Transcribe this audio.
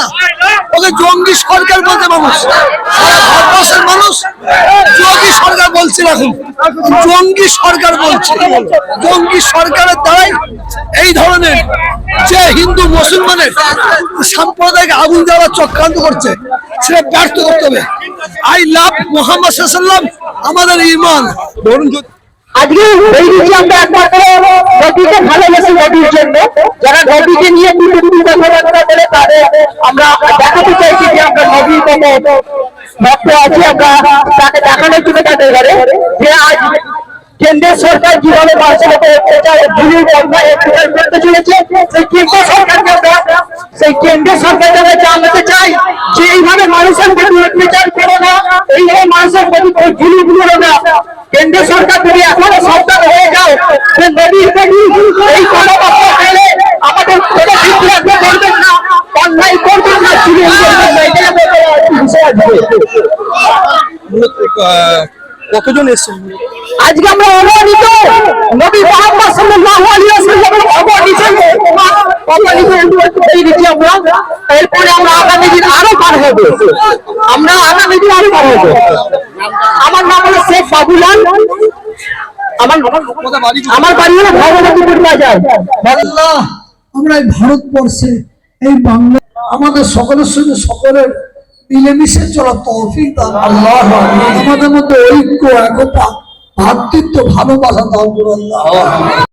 না। ওকে জঙ্গি সরকার বলতে মানুষ। ভারতবর্ষের মানুষ জঙ্গি সরকার বলছে এখন। জঙ্গি সরকার বলছে। জঙ্গি সরকারের দ্বারাই এই ধরনের যে হিন্দু, মুসলমানের সাম্প্রদায়িক আগুন দেওয়ার চক্রান্ত করছে, সেটা ব্যর্থ করতে হবে। আই লাভ মোহাম্মদ আমাদের ইমান ধরুন আজকে আমরা একমাত্র নদীকে ভালোবাসি নদীর জন্য। যারা নদীকে নিয়ে বিদ্যুৎ কথাবার্তা বলে তাদের আমরা দেখাতে চাইছি যে আমরা কোনো ভক্ত আছি, আমরা তাকে দেখানোর জন্য তাদের ঘরে। যে আজ কেন্দ্রের সরকার কীভাবে মানুষের অত্যাচার মানুষের প্রতি অত্যাচার করো না, এইভাবে মানুষের প্রতি ভুলি ভুলো সরকার যদি এখনও সরকার আমাদের কোনো বিদ্রোহ করবেন না। অন্যায় করবেন না চুরি করবেন না এটা আমাদের বিষয় আসবে মূলত, আহ, কতজন এসছেন? আজকে আমরা অবহেলিত নবী মোহাম্মদ সাল্লাল্লাহু আলাইহি ওয়াসাল্লামের এই দিচ্ছি আমরা। এরপরে আমরা আগামী দিন আরও পার হব। আমরা আগামী দিন আরও পার হব। আমার নাম হলো শেখ বাবুলাল। আমার বাড়ি আমার বাড়ি হলো ভগবতীপুর বাজার। আল্লাহ আমরা এই ভারতবর্ষে এই বাংলা আমাদের সকলের সঙ্গে সকলের মিলেমিশে চলা তৌফিক দান আল্লাহ আমাদের মধ্যে ঐক্য একতা ভাতৃত্ব ভালোবাসা দান করুন আল্লাহ।